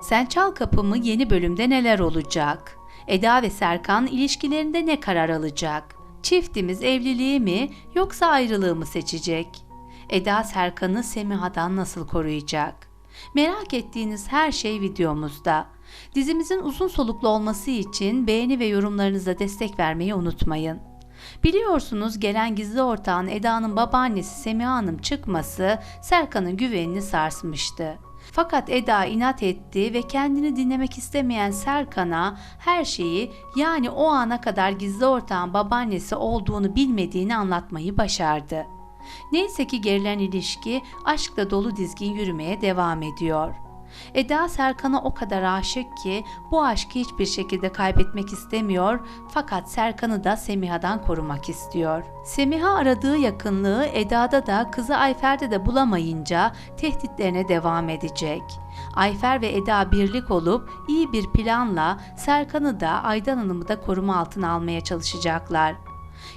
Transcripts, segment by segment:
Sen Çal Kapımı yeni bölümde neler olacak? Eda ve Serkan ilişkilerinde ne karar alacak? Çiftimiz evliliği mi yoksa ayrılığı mı seçecek? Eda Serkan'ı Semiha'dan nasıl koruyacak? Merak ettiğiniz her şey videomuzda. Dizimizin uzun soluklu olması için beğeni ve yorumlarınıza destek vermeyi unutmayın. Biliyorsunuz gelen gizli ortağın Eda'nın babaannesi Semiha Hanım çıkması Serkan'ın güvenini sarsmıştı. Fakat Eda inat etti ve kendini dinlemek istemeyen Serkan'a her şeyi yani o ana kadar gizli ortağın babaannesi olduğunu bilmediğini anlatmayı başardı. Neyse ki gerilen ilişki aşkla dolu dizgin yürümeye devam ediyor. Eda Serkan'a o kadar aşık ki bu aşkı hiçbir şekilde kaybetmek istemiyor fakat Serkan'ı da Semiha'dan korumak istiyor. Semiha aradığı yakınlığı Eda'da da kızı Ayfer'de de bulamayınca tehditlerine devam edecek. Ayfer ve Eda birlik olup iyi bir planla Serkan'ı da Aydan Hanım'ı da koruma altına almaya çalışacaklar.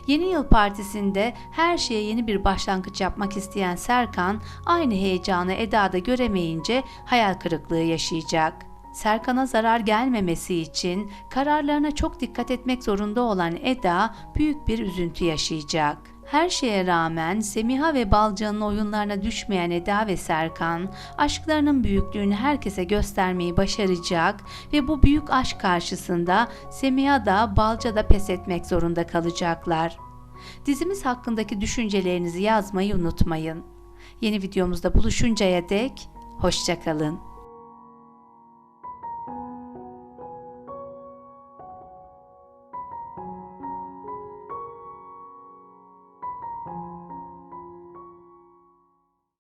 Yeni yıl partisinde her şeye yeni bir başlangıç yapmak isteyen Serkan aynı heyecanı Eda'da göremeyince hayal kırıklığı yaşayacak. Serkan'a zarar gelmemesi için kararlarına çok dikkat etmek zorunda olan Eda büyük bir üzüntü yaşayacak. Her şeye rağmen Semiha ve Balcan'ın oyunlarına düşmeyen Eda ve Serkan aşklarının büyüklüğünü herkese göstermeyi başaracak ve bu büyük aşk karşısında Semiha da Balca da pes etmek zorunda kalacaklar. Dizimiz hakkındaki düşüncelerinizi yazmayı unutmayın. Yeni videomuzda buluşuncaya dek hoşçakalın.